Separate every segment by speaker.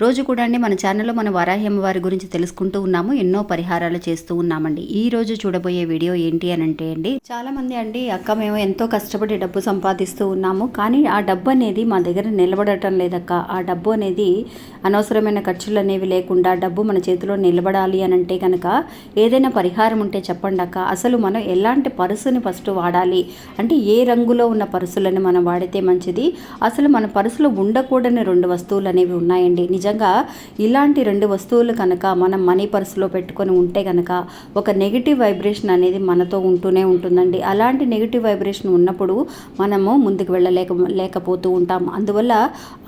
Speaker 1: రోజు కూడా అండి మన ఛానల్లో మన వరాహ్యం వారి గురించి తెలుసుకుంటూ ఉన్నాము ఎన్నో పరిహారాలు చేస్తూ ఉన్నామండి. ఈ రోజు చూడబోయే వీడియో ఏంటి అని అంటే అండి చాలా మంది అండి అక్క మేము ఎంతో కష్టపడి డబ్బు సంపాదిస్తూ ఉన్నాము కానీ ఆ డబ్బు అనేది మా దగ్గర నిలబడటం లేదక్క. ఆ డబ్బు అనేది అనవసరమైన ఖర్చులు అనేవి లేకుండా డబ్బు మన చేతిలో నిలబడాలి అని అంటే కనుక ఏదైనా పరిహారం ఉంటే చెప్పండి అక్క. అసలు మనం ఎలాంటి పర్సుని ఫస్ట్ వాడాలి? అంటే ఏ రంగులో ఉన్న పరుసులను మనం వాడితే మంచిది? అసలు మన పర్సులో ఉండకూడని రెండు వస్తువులు అనేవి ఉన్నాయండి. నిజంగా ఇలాంటి రెండు వస్తువులు కనుక మనం మనీ పర్సులో పెట్టుకొని ఉంటే కనుక ఒక నెగిటివ్ వైబ్రేషన్ అనేది మనతో ఉంటూనే ఉంటుందండి. అలాంటి నెగిటివ్ వైబ్రేషన్ ఉన్నప్పుడు మనము ముందుకు వెళ్ళలేక లేకపోతూ ఉంటాం. అందువల్ల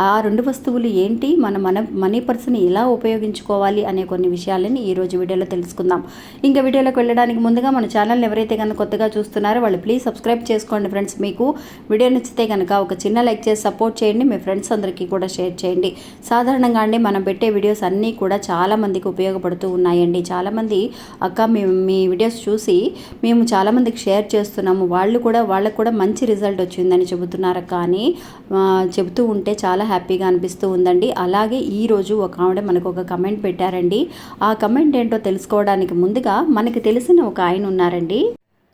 Speaker 1: ఆ రెండు వస్తువులు ఏంటి? మన మన మనీ పర్సుని ఎలా ఉపయోగించుకోవాలి అనే కొన్ని విషయాలని ఈరోజు వీడియోలో తెలుసుకుందాం. ఇంకా వీడియోలోకి వెళ్ళడానికి ముందుగా మన ఛానల్ని ఎవరైతే కనుక కొత్తగా చూస్తున్నారో వాళ్ళు ప్లీజ్ సబ్స్క్రైబ్ చేసుకోండి ఫ్రెండ్స్. మీకు వీడియో నచ్చితే కనుక ఒక చిన్న లైక్ చేసి సపోర్ట్ చేయండి. మీ ఫ్రెండ్స్ అందరికీ కూడా షేర్ చేయండి. సాధారణంగా అండి మనం పెట్టే వీడియోస్ అన్నీ కూడా చాలామందికి ఉపయోగపడుతూ ఉన్నాయండి. చాలామంది అక్క మేము మీ వీడియోస్ చూసి మేము చాలామందికి షేర్ చేస్తున్నాము. వాళ్ళు కూడా వాళ్ళకు కూడా మంచి రిజల్ట్ వచ్చిందని చెబుతున్నారు కానీ చెబుతూ ఉంటే చాలా హ్యాపీగా అనిపిస్తూ ఉందండి. అలాగే ఈరోజు ఒక ఆవిడ మనకు ఒక కమెంట్ పెట్టారండి. ఆ కమెంట్ ఏంటో తెలుసుకోవడానికి ముందుగా మనకి తెలిసిన ఒక ఆయన ఉన్నారండి.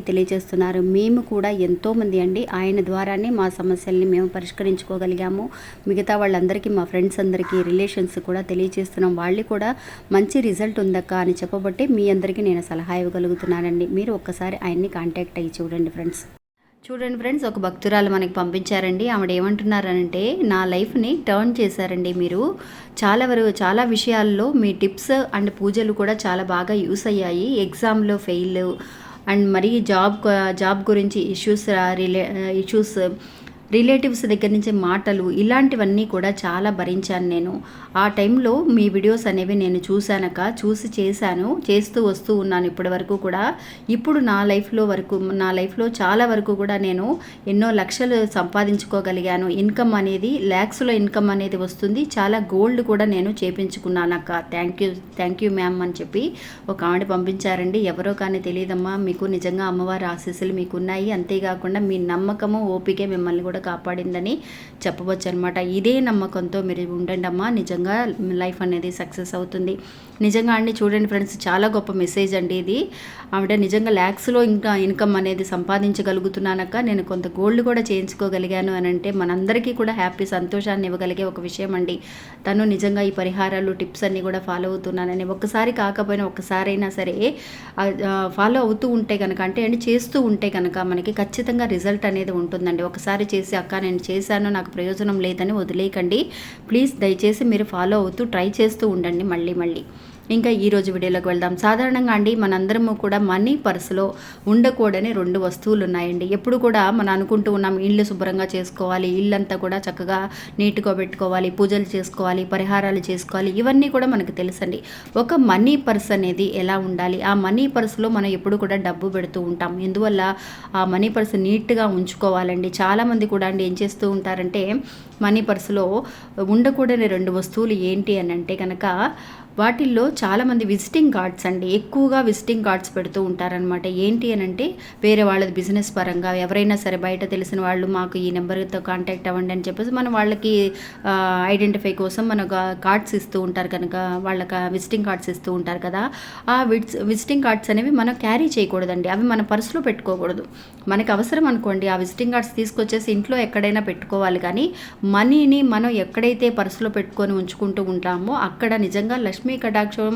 Speaker 1: తెలియజేస్తున్నారు. మేము కూడా ఎంతోమంది అండి ఆయన ద్వారానే మా సమస్యల్ని మేము పరిష్కరించుకోగలిగాము. మిగతా వాళ్ళందరికీ మా ఫ్రెండ్స్ అందరికీ రిలేషన్స్ కూడా తెలియజేస్తున్నాం. వాళ్ళు కూడా మంచి రిజల్ట్ ఉందక్క అని చెప్పబట్టే మీ అందరికీ నేను సలహా ఇవ్వగలుగుతున్నానండి. మీరు ఒక్కసారి ఆయన్ని కాంటాక్ట్ అయ్యి చూడండి ఫ్రెండ్స్. చూడండి ఫ్రెండ్స్ ఒక భక్తురాలు మనకి పంపించారండి. ఆవిడ ఏమంటున్నారంటే నా లైఫ్ని టర్న్ చేశారండి మీరు. చాలా వరకు చాలా విషయాల్లో మీ టిప్స్ అండ్ పూజలు కూడా చాలా బాగా యూస్ అయ్యాయి. ఎగ్జామ్లో ఫెయిల్ అండ్ మరి జాబ్ జాబ్ గురించి ఇష్యూస్ రిలే ఇష్యూస్ రిలేటివ్స్ దగ్గర నుంచి మాటలు ఇలాంటివన్నీ కూడా చాలా భరించాను నేను. ఆ టైంలో మీ వీడియోస్ అనేవి నేను చూశానక చూసి చేశాను చేస్తూ వస్తూ ఉన్నాను ఇప్పటి వరకు కూడా. ఇప్పుడు నా లైఫ్లో వరకు నా లైఫ్లో చాలా వరకు కూడా నేను ఎన్నో లక్షలు సంపాదించుకోగలిగాను. ఇన్కమ్ అనేది ల్యాక్స్లో ఇన్కమ్ అనేది వస్తుంది. చాలా గోల్డ్ కూడా నేను చేపించుకున్నానక్క. Thank you thank you ma'am అని చెప్పి ఒక ఆవిడ పంపించారండి. ఎవరో కానీ తెలియదమ్మా మీకు నిజంగా అమ్మవారి ఆశీస్సులు మీకు ఉన్నాయి అంతేకాకుండా మీ నమ్మకము ఓపికే మిమ్మల్ని కూడా కాపాడిందని చెప్పవచ్చు అనమాట ఇదే నమ్మకంతో మీరు ఉండండి అమ్మా. నిజంగా లైఫ్ అనేది సక్సెస్ అవుతుంది. నిజంగా అండి చూడండి ఫ్రెండ్స్ చాలా గొప్ప మెసేజ్ అండి ఇది. ఆవిడ నిజంగా ల్యాక్స్లో ఇంకా ఇన్కమ్ అనేది సంపాదించగలుగుతున్నానక్క. నేను కొంత గోల్డ్ కూడా చేయించుకోగలిగాను అని అంటే మనందరికీ కూడా హ్యాపీ సంతోషాన్ని ఇవ్వగలిగే ఒక విషయం అండి. తను నిజంగా ఈ పరిహారాలు టిప్స్ అన్నీ కూడా ఫాలో అవుతున్నానని. ఒక్కసారి కాకపోయినా ఒక్కసారైనా సరే ఫాలో అవుతూ ఉంటే కనుక అంటే అండి చేస్తూ ఉంటే కనుక మనకి ఖచ్చితంగా రిజల్ట్ అనేది ఉంటుందండి. ఒకసారి చేసి అక్క నేను చేశాను నాకు ప్రయోజనం లేదని వదిలేయకండి. ప్లీజ్ దయచేసి మీరు ఫాలో అవుతూ ట్రై చేస్తూ ఉండండి మళ్ళీ మళ్ళీ. ఇంకా ఈరోజు వీడియోలోకి వెళ్దాం. సాధారణంగా అండి మనందరము కూడా మనీ పర్సులో ఉండకూడని రెండు వస్తువులు ఉన్నాయండి ఎప్పుడు కూడా మనం అనుకుంటూ ఉన్నాం ఇల్లు శుభ్రంగా చేసుకోవాలి ఇల్లంతా కూడా చక్కగా నీట్గా పెట్టుకోవాలి పూజలు చేసుకోవాలి పరిహారాలు చేసుకోవాలి ఇవన్నీ కూడా మనకు తెలుసండి. ఒక మనీ పర్స్ అనేది ఎలా ఉండాలి? ఆ మనీ పర్సులో మనం ఎప్పుడు కూడా డబ్బు పెడుతూ ఉంటాం. ఎందువల్ల? ఆ మనీ పర్స్ నీట్గా ఉంచుకోవాలండి. చాలామంది కూడా అండి ఏం చేస్తూ ఉంటారంటే మనీ పర్సులో ఉండకూడని రెండు వస్తువులు ఏంటి అని అంటే కనుక వాటిల్లో చాలామంది విజిటింగ్ కార్డ్స్ అండి ఎక్కువగా విజిటింగ్ కార్డ్స్ పెడుతూ ఉంటారనమాట ఏంటి అని అంటే వేరే వాళ్ళది బిజినెస్ పరంగా ఎవరైనా సరే బయట తెలిసిన వాళ్ళు మాకు ఈ నెంబర్తో కాంటాక్ట్ అవ్వండి అని చెప్పేసి మనం వాళ్ళకి ఐడెంటిఫై కోసం మన కార్డ్స్ ఇస్తూ ఉంటారు కనుక వాళ్ళకి విజిటింగ్ కార్డ్స్ ఇస్తూ ఉంటారు కదా. ఆ విజిటింగ్ కార్డ్స్ అనేవి మనం క్యారీ చేయకూడదండి. అవి మన పర్సులో పెట్టుకోకూడదు. మనకు అవసరం అనుకోండి ఆ విజిటింగ్ కార్డ్స్ తీసుకొచ్చేసి ఇంట్లో ఎక్కడైనా పెట్టుకోవాలి కానీ మనీని మనం ఎక్కడైతే పర్సులో పెట్టుకొని ఉంచుకుంటూ ఉంటామో అక్కడ నిజంగా లక్ష్మీ కటాక్షం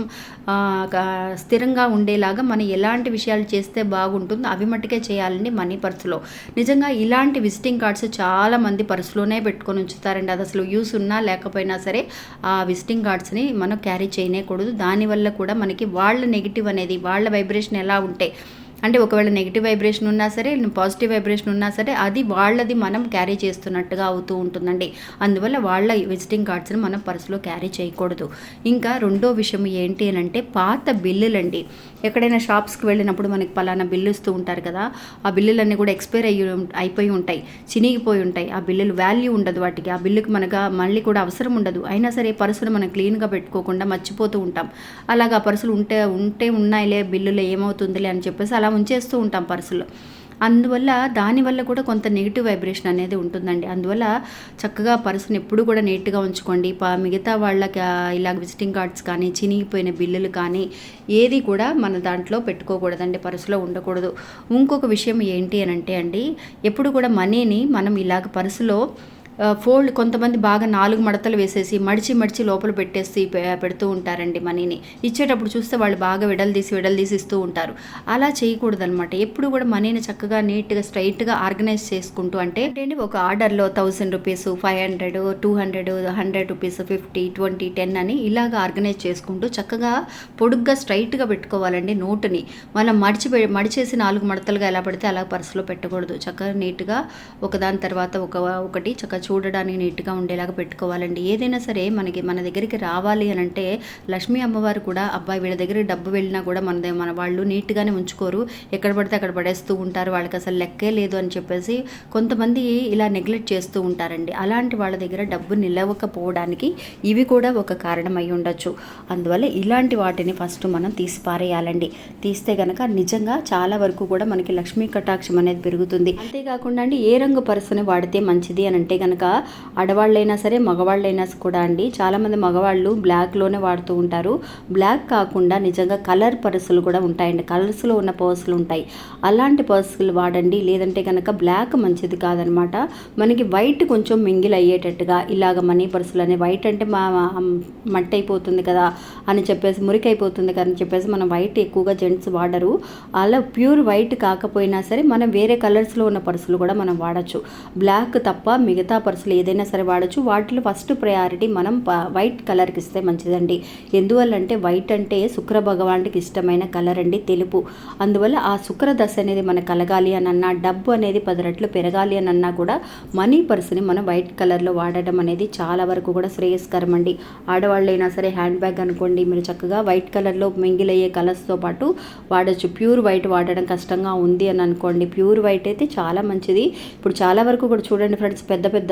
Speaker 1: స్థిరంగా ఉండేలాగా మనం ఎలాంటి విషయాలు చేస్తే బాగుంటుందో అవి మట్టుకే చేయాలండి మనీ పర్సులో. నిజంగా ఇలాంటి విజిటింగ్ కార్డ్స్ చాలా మంది పర్సులోనే పెట్టుకొని ఉంచుతారండి. అది అసలు యూస్ ఉన్నా లేకపోయినా సరే ఆ విజిటింగ్ కార్డ్స్ని మనం క్యారీ చేయనేకూడదు దానివల్ల కూడా మనకి వాళ్ళ నెగిటివ్ అనేది వాళ్ళ వైబ్రేషన్ ఎలా ఉంటే అంటే ఒకవేళ నెగిటివ్ వైబ్రేషన్ ఉన్నా సరే పాజిటివ్ వైబ్రేషన్ ఉన్నా సరే అది వాళ్ళది మనం క్యారీ చేస్తున్నట్టుగా అవుతూ ఉంటుందండి. అందువల్ల వాళ్ళ విజిటింగ్ కార్డ్స్ని మనం పర్సులో క్యారీ చేయకూడదు. ఇంకా రెండో విషయం ఏంటి అని అంటే పాత బిల్లులండి. ఎక్కడైనా షాప్స్కి వెళ్ళినప్పుడు మనకి పలానా బిల్లు ఇస్తూ ఉంటారు కదా ఆ బిల్లులన్నీ కూడా ఎక్స్పైర్ అయ్యి అయిపోయి ఉంటాయి. చినిగిపోయి ఉంటాయి. ఆ బిల్లులు వాల్యూ ఉండదు వాటికి. ఆ బిల్లుకి మనకు మళ్ళీ కూడా అవసరం ఉండదు. అయినా సరే పర్సులు మనం క్లీన్గా పెట్టుకోకుండా మర్చిపోతూ ఉంటాం. అలాగా ఆ పర్సులు ఉంటే ఉంటే ఉన్నాయిలే బిల్లులు ఏమవుతుందిలే అని చెప్పేసి అలా ఉంచేస్తూ ఉంటాం పర్సులో. అందువల్ల దానివల్ల కూడా కొంత నెగిటివ్ వైబ్రేషన్ అనేది ఉంటుందండి. అందువల్ల చక్కగా పర్సుని ఎప్పుడు కూడా నీట్గా ఉంచుకోండి. ప మిగతా వాళ్ళకి ఇలా విజిటింగ్ కార్డ్స్ కానీ చినిగిపోయిన బిల్లులు కానీ ఏది కూడా మన దాంట్లో పెట్టుకోకూడదండి. పర్సులో ఉండకూడదు. ఇంకొక విషయం ఏంటి అని అంటే అండి ఎప్పుడు కూడా మనీని మనం ఇలాగ పర్సులో ఫోల్డ్ కొంతమంది బాగా నాలుగు మడతలు వేసేసి మడిచి మడిచి లోపల పెట్టేసి పె- పెడుతూ ఉంటారండి మనీని. ఇచ్చేటప్పుడు చూస్తే వాళ్ళు బాగా విడలు విడలదీసి ఇస్తూ ఉంటారు. అలా చేయకూడదు అనమాట ఎప్పుడు కూడా మనీని చక్కగా నీట్గా స్ట్రైట్గా ఆర్గనైజ్ చేసుకుంటూ అంటే ఏంటంటే ఒక ఆర్డర్లో thousand rupees five hundred two hundred hundred rupees fifty twenty ten అని ఇలాగ ఆర్గనైజ్ చేసుకుంటూ చక్కగా పొడుగ్గా స్ట్రైట్గా పెట్టుకోవాలండి నోటుని. మనం మడిచి పె- మడిచేసి నాలుగు మడతలుగా ఎలా పడితే అలా పర్సులో పెట్టకూడదు. చక్కగా నీట్గా ఒకదాని తర్వాత ఒక ఒకటి చక్కగా చూడడానికి నీట్గా ఉండేలాగా పెట్టుకోవాలండి. ఏదైనా సరే మనకి మన దగ్గరికి రావాలి అని అంటే లక్ష్మీ అమ్మవారు కూడా అబ్బాయి వీళ్ళ దగ్గర డబ్బు వెళ్ళినా కూడా మన మన వాళ్ళు నీట్గానే ఉంచుకోరు. ఎక్కడ పడితే అక్కడ పడేస్తూ ఉంటారు. వాళ్ళకి అసలు లెక్కే లేదు అని చెప్పేసి కొంతమంది ఇలా నెగ్లెక్ట్ చేస్తూ ఉంటారండి. అలాంటి వాళ్ళ దగ్గర డబ్బు నిలవకపోవడానికి ఇవి కూడా ఒక కారణం అయి ఉండొచ్చు. అందువల్ల ఇలాంటి వాటిని ఫస్ట్ మనం తీసి పారేయాలండి. తీస్తే కనుక నిజంగా చాలా వరకు కూడా మనకి లక్ష్మీ కటాక్షం అనేది పెరుగుతుంది. అంతేకాకుండా అండి ఏ రంగు పర్సుని వాడితే మంచిది అని అంటే కనుక ఆడవాళ్ళైనా సరే మగవాళ్ళైనా కూడా అండి చాలామంది మగవాళ్ళు బ్లాక్లోనే వాడుతూ ఉంటారు. బ్లాక్ కాకుండా నిజంగా కలర్ పర్సులు కూడా ఉంటాయండి. కలర్స్లో ఉన్న పర్సులు ఉంటాయి. అలాంటి పర్సులు వాడండి. లేదంటే కనుక బ్లాక్ మంచిది కాదనమాట. మనకి వైట్ కొంచెం మింగిల్ అయ్యేటట్టుగా ఇలాగ మనీ పర్సులు అనే వైట్ అంటే మా మా- మట్టి అయిపోతుంది కదా అని చెప్పేసి మురికి అయిపోతుంది కదా అని చెప్పేసి మనం వైట్ ఎక్కువగా జెంట్స్ వాడరు. అలా ప్యూర్ వైట్ కాకపోయినా సరే మనం వేరే కలర్స్లో ఉన్న పర్సులు కూడా మనం వాడచ్చు. బ్లాక్ తప్ప మిగతా పర్సులు ఏదైనా సరే వాడచ్చు. వాటిలో ఫస్ట్ ప్రయారిటీ మనం వైట్ కలర్కి ఇస్తే మంచిదండి. ఎందువల్ల అంటే వైట్ అంటే శుక్ర భగవానుడికి ఇష్టమైన కలర్ అండి తెలుపు. అందువల్ల ఆ శుక్ర దశ అనేది మనకు కలగాలి అని అన్నా డబ్బు అనేది పది రెట్లు పెరగాలి అని అన్నా కూడా మనీ పర్సుని మనం వైట్ కలర్లో వాడడం అనేది చాలా వరకు కూడా శ్రేయస్కరం అండి. ఆడవాళ్ళైనా సరే హ్యాండ్ బ్యాగ్ అనుకోండి మీరు చక్కగా వైట్ కలర్లో మింగిలయ్యే కలర్స్తో పాటు వాడచ్చు. ప్యూర్ వైట్ వాడడం కష్టంగా ఉంది అని అనుకోండి ప్యూర్ వైట్ అయితే చాలా మంచిది. ఇప్పుడు చాలా వరకు కూడా చూడండి ఫ్రెండ్స్ పెద్ద పెద్ద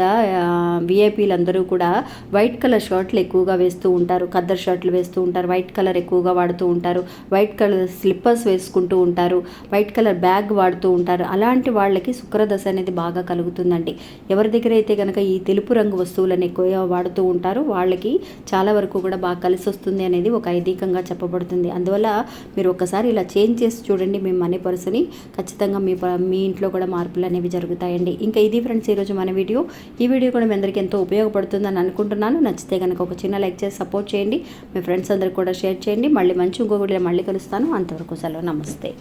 Speaker 1: విఐపీలు అందరూ కూడా వైట్ కలర్ షర్ట్లు ఎక్కువగా వేస్తూ ఉంటారు. ఖద్దర్ షర్ట్లు వేస్తూ ఉంటారు. వైట్ కలర్ ఎక్కువగా వాడుతూ ఉంటారు. వైట్ కలర్ స్లిప్పర్స్ వేసుకుంటూ ఉంటారు. వైట్ కలర్ బ్యాగ్ వాడుతూ ఉంటారు. అలాంటి వాళ్ళకి శుక్రదశ అనేది బాగా కలుగుతుందండి. ఎవరి దగ్గర అయితే కనుక ఈ తెలుపు రంగు వస్తువులను ఎక్కువగా వాడుతూ ఉంటారో వాళ్ళకి చాలా వరకు కూడా బాగా కలిసి వస్తుంది అనేది ఒక ఐదీకంగా చెప్పబడుతుంది. అందువల్ల మీరు ఒక్కసారి ఇలా చేంజ్ చేసి చూడండి మీ మనీ పర్సుని. ఖచ్చితంగా మీ మీ ఇంట్లో కూడా మార్పులు అనేవి జరుగుతాయండి. ఇంకా ఇది ఫ్రెండ్స్ ఈరోజు మన వీడియో. ఈ వీడియో కూడా మీ అందరికీ ఎంతో ఉపయోగపడుతుందని అనుకుంటున్నాను. నచ్చితే కనుక ఒక చిన్న లైక్ చేసి సపోర్ట్ చేయండి. మీ ఫ్రెండ్స్ అందరికి కూడా షేర్ చేయండి. మళ్ళీ మంచి ఇంకో వీడియో మళ్ళీ కలుస్తాను. అంతవరకు సెలవు. నమస్తే.